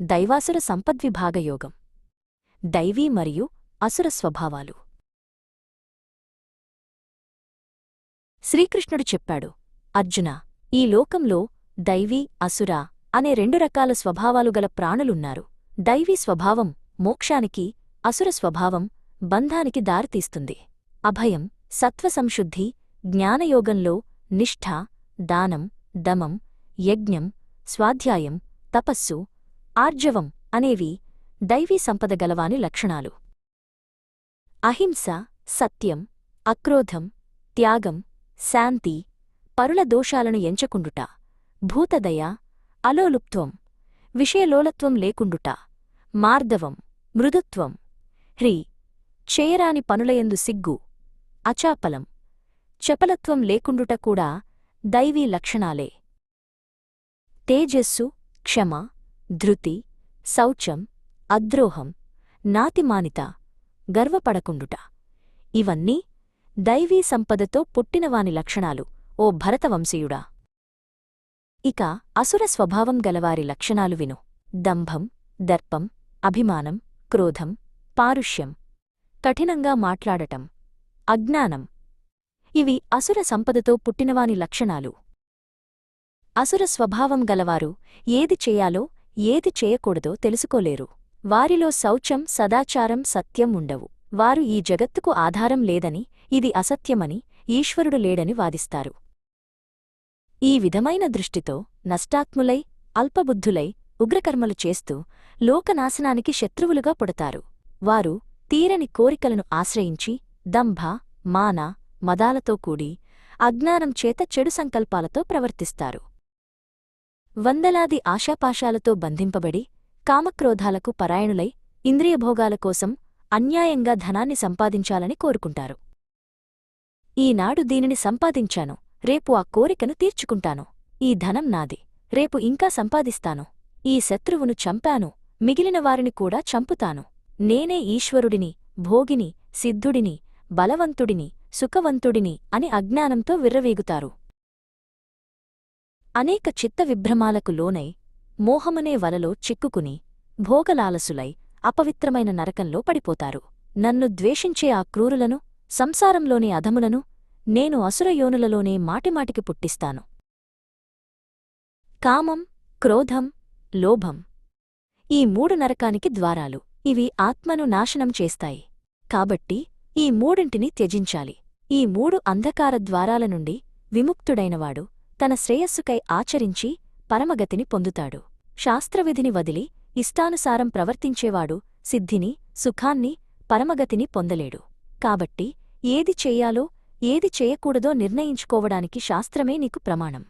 దైవాసుర సంపద్విభాగయోగం దైవీ మరియు అసుర స్వభావాలు. శ్రీకృష్ణుడు చెప్పాడు అర్జున ఈ లోకంలో దైవీ అసుర అనే రెండు రకాల స్వభావాలు గల ప్రాణులున్నారు. దైవీ స్వభావం మోక్షానికి అసుర స్వభావం బంధానికి దారితీస్తుంది. అభయం సత్వసంశుద్ధి జ్ఞానయోగంలో నిష్ఠ దానం దమం యజ్ఞం స్వాధ్యాయం తపస్సు ఆర్జవం అనేవి దైవీ సంపద గలవాని లక్షణాలు. అహింస సత్యం అక్రోధం త్యాగం శాంతి పరుల దోషాలను ఎంచకుండుట భూతదయ అలోలుప్త్వం విషయలోలత్వం లేకుండుట మార్దవం మృదుత్వం హ్రీ చేయరాని పనులయందు సిగ్గు అచాపలం చపలత్వం లేకుండుట కూడా దైవీ లక్షణాలే. తేజస్సు క్షమ ధృతి శౌచం అద్రోహం నాతిమానిత గర్వపడకుండుట. ఇవన్నీ దైవీ సంపదతో పుట్టినవాని లక్షణాలు ఓ భరతవంశీయుడా. ఇక అసుర స్వభావం గలవారి లక్షణాలు విను. దంభం దర్పం అభిమానం క్రోధం పారుష్యం. కఠినంగా మాట్లాడటం. అజ్ఞానం. ఇవి అసుర సంపదతో పుట్టినవాని లక్షణాలు. అసుర స్వభావం గలవారు ఏది చేయాలో ఏది చేయకూడదో తెలుసుకోలేరు. వారిలో శౌచం సదాచారం సత్యం ఉండవు. వారు ఈ జగత్తుకు ఆధారం లేదని ఇది అసత్యమని ఈశ్వరుడు లేడని వాదిస్తారు. ఈ విధమైన దృష్టితో నష్టాత్ములై అల్పబుద్ధులై ఉగ్రకర్మలు చేస్తూ లోకనాశనానికి శత్రువులుగా పుడతారు. వారు తీరని కోరికలను ఆశ్రయించి దంభ మాన మదాలతో కూడి అజ్ఞానం చేత చెడు సంకల్పాలతో ప్రవర్తిస్తారు. వందలాది ఆశాపాశాలతో బంధింపబడి కామక్రోధాలకు పరాయణులై ఇంద్రియభోగాల కోసం అన్యాయంగా ధనాన్ని సంపాదించాలని కోరుకుంటారు. ఈనాడు దీనిని సంపాదించాను రేపు ఆ కోరికను తీర్చుకుంటాను. ఈ ధనం నాది రేపు ఇంకా సంపాదిస్తాను. ఈ శత్రువును చంపాను మిగిలిన వారిని కూడా చంపుతాను. నేనే ఈశ్వరుడిని భోగిని సిద్ధుడిని బలవంతుడిని సుఖవంతుడిని అని అజ్ఞానంతో విర్రవీగుతారు. అనేక చిత్త విభ్రమాలకు లోనై మోహమనే వలలో చిక్కుకుని భోగలాలసులై అపవిత్రమైన నరకంలో పడిపోతారు. నన్ను ద్వేషించే ఆ క్రూరులను సంసారంలోని అధములను నేను అసురయోనులలోనే మాటిమాటికి పుట్టిస్తాను. కామం క్రోధం లోభం ఈ మూడు నరకానికి ద్వారాలు. ఇవి ఆత్మను నాశనం చేస్తాయి. కాబట్టి ఈ మూడింటిని త్యజించాలి. ఈ మూడు అంధకార ద్వారాల నుండి విముక్తుడైనవాడు తన శ్రేయస్సుకై ఆచరించి పరమగతిని పొందుతాడు. శాస్త్రవిధిని వదిలి ఇష్టానుసారం ప్రవర్తించేవాడు సిద్ధిని సుఖాన్ని పరమగతిని పొందలేడు. కాబట్టి ఏది చెయ్యాలో ఏది చేయకూడదో నిర్ణయించుకోవడానికి శాస్త్రమే నీకు ప్రమాణం.